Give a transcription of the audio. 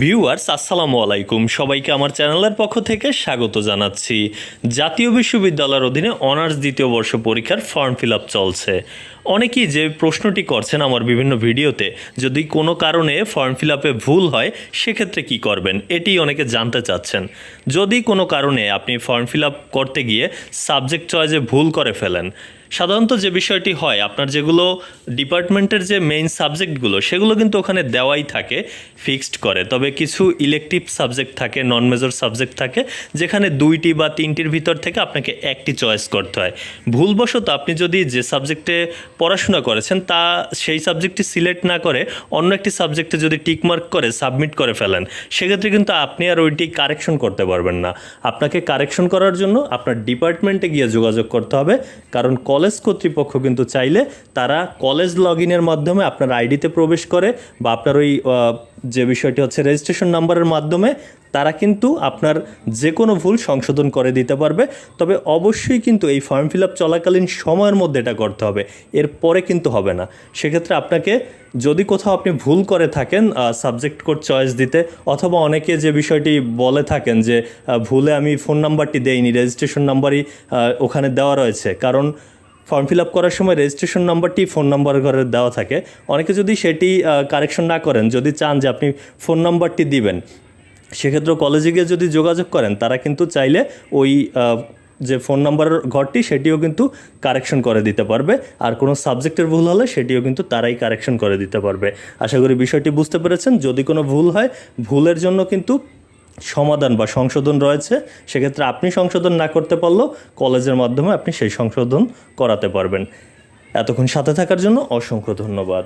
Viewers, আসসালামু আলাইকুম। সবাইকে আমার চ্যানেলের পক্ষ থেকে স্বাগত জানাচ্ছি। জাতীয় বিশ্ববিদ্যালয়ের অধীনে অনার্স দ্বিতীয় বর্ষ পরীক্ষার ফর্ম ফিল চলছে। অনেকেই যে প্রশ্নটি করছেন আমার বিভিন্ন ভিডিওতে, যদি কোনো কারণে ফর্ম ফিল ভুল হয়, সেক্ষেত্রে কি করবেন? এটি অনেকে জানতে চাচ্ছেন। যদি কোনো কারণে আপনি ফর্ম ফিল করতে গিয়ে সাবজেক্ট চয়েসে ভুল করে ফেলেন সাধারণত যে বিষয়টি হয়, আপনার যেগুলো ডিপার্টমেন্টের যে মেইন সাবজেক্টগুলো সেগুলো কিন্তু ওখানে দেওয়াই থাকে ফিক্সড করে। তবে কিছু ইলেকটিভ সাবজেক্ট থাকে নন মেজর সাবজেক্ট থাকে, যেখানে দুইটি বা তিনটির ভিতর থেকে আপনাকে একটি চয়েস করতে হয়। ভুলবশত আপনি যদি যে সাবজেক্টে পড়াশোনা করেছেন, তা সেই সাবজেক্টটি সিলেক্ট না করে অন্য একটি সাবজেক্টে যদি টিকমার্ক করে সাবমিট করে ফেলেন, সেক্ষেত্রে কিন্তু আপনি আর ওইটি কারেকশন করতে পারবেন না। আপনাকে কারেকশন করার জন্য আপনার ডিপার্টমেন্টে গিয়ে যোগাযোগ করতে হবে, কারণ কলেজ কর্তৃপক্ষ কিন্তু চাইলে তারা কলেজ লগ ইনের মাধ্যমে আপনার আইডিতে প্রবেশ করে বা আপনার ওই যে বিষয়টি হচ্ছে রেজিস্ট্রেশন নাম্বারের মাধ্যমে তারা কিন্তু আপনার যে কোনো ভুল সংশোধন করে দিতে পারবে। তবে অবশ্যই কিন্তু এই ফর্ম ফিল আপ চলাকালীন সময়ের মধ্যে এটা করতে হবে। এর পরে কিন্তু হবে না। সেক্ষেত্রে আপনাকে যদি কোথাও আপনি ভুল করে থাকেন সাবজেক্ট কোড চয়েস দিতে, অথবা অনেকে যে বিষয়টি বলে থাকেন যে ভুলে আমি ফোন নাম্বারটি দেইনি রেজিস্ট্রেশন নাম্বারই ওখানে দেওয়া রয়েছে। কারণ ফর্ম ফিল আপ করার সময় রেজিস্ট্রেশন নাম্বারটি ফোন নাম্বার ঘরে দেওয়া থাকে। অনেকে যদি সেটি কারেকশন না করেন, যদি চান যে আপনি ফোন নাম্বারটি দিবেন সেক্ষেত্রে কলেজে গিয়ে যদি যোগাযোগ করেন, তারা কিন্তু চাইলে ওই যে ফোন নাম্বারের ঘরটি, সেটিও কিন্তু কারেকশন করে দিতে পারবে। আর কোনো সাবজেক্টের ভুল হলে সেটিও কিন্তু তারাই কারেকশন করে দিতে পারবে। আশা করি বিষয়টি বুঝতে পেরেছেন। যদি কোনো ভুল হয়, ভুলের জন্য কিন্তু সমাধান বা সংশোধন রয়েছে, সেক্ষেত্রে আপনি সংশোধন না করতে পারলেও কলেজের মাধ্যমে আপনি সেই সংশোধন করাতে পারবেন। এতক্ষণ সাথে থাকার জন্য অসংখ্য ধন্যবাদ।